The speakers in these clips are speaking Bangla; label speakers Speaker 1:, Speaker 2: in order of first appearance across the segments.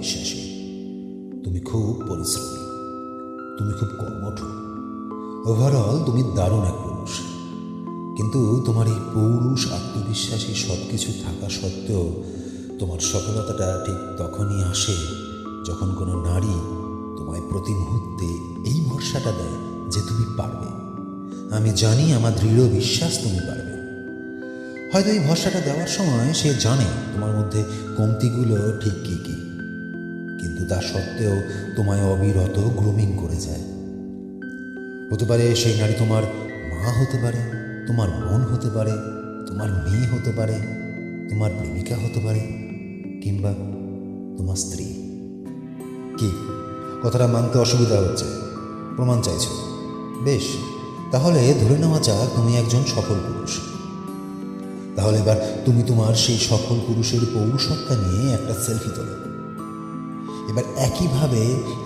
Speaker 1: বিশ্বাসী তুমি খুব পরিশ্রমী, তুমি খুব কর্মঠ ওভারঅল তুমি দারুণ এক পুরুষ। কিন্তু তোমার এই পৌরুষ আত্মবিশ্বাসী সব কিছু থাকা সত্ত্বেও তোমার সফলতাটা ঠিক তখনই আসে যখন কোনো নারী তোমায় প্রতি মুহূর্তে এই ভরসাটা দেয় যে তুমি পারবে। আমি জানি আমার দৃঢ় বিশ্বাস তুমি পারবে। হয়তো এই ভরসাটা দেওয়ার সময় সে জানে তোমার মধ্যে কমতিগুলো ঠিক কী কী। কিন্তু তা সত্ত্বেও তোমায় অবিরত গ্রুমিং করে যায়। হতে পারে সেই নারী তোমার মা হতে পারে, তোমার বোন হতে পারে, তোমার মেয়ে হতে পারে, তোমার প্রেমিকা হতে পারে, কিংবা তোমার স্ত্রী। কি? কথাটা মানতে অসুবিধা হচ্ছে, প্রমাণ চাইছো। বেশ, তাহলে ধরে নেওয়া যাক তুমি একজন সফল পুরুষ। তাহলে এবার তুমি তোমার সেই সফল পুরুষের পৌরসত্তা নিয়ে একটা সেলফি তোলো। এবার একইভাবে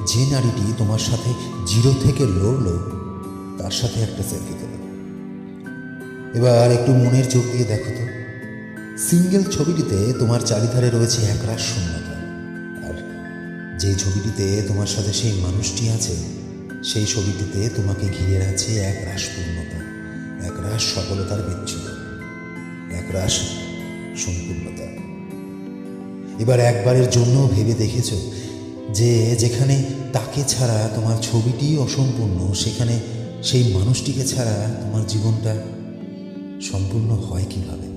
Speaker 1: যে নারীটি তোমার সাথে জিরো থেকে লড়লো, তার সাথে একটা সেলফি তোলো। এবার একটু মনের চোখ দিয়ে দেখো তো। সিঙ্গেল ছবিটিতে তোমার চারিধারে রয়েছে একরাশ শূন্যতা। আর যে ছবিটিতে তোমার সাথে সেই মানুষটি আছে, সেই ছবিটিতে তোমাকে ঘিরে আছে এক রাস পূর্ণতা এক রাস সফলতার বিচ্ছুরণ এক রাস সম্পূর্ণতা। এবার একবারের জন্য ভেবে দেখেছ যে যেখানে তাকে ছাড়া তোমার ছবিটি অসম্পূর্ণ, সেখানে সেই মানুষটিকে ছাড়া তোমার জীবনটা সম্পূর্ণ হয় কীভাবে?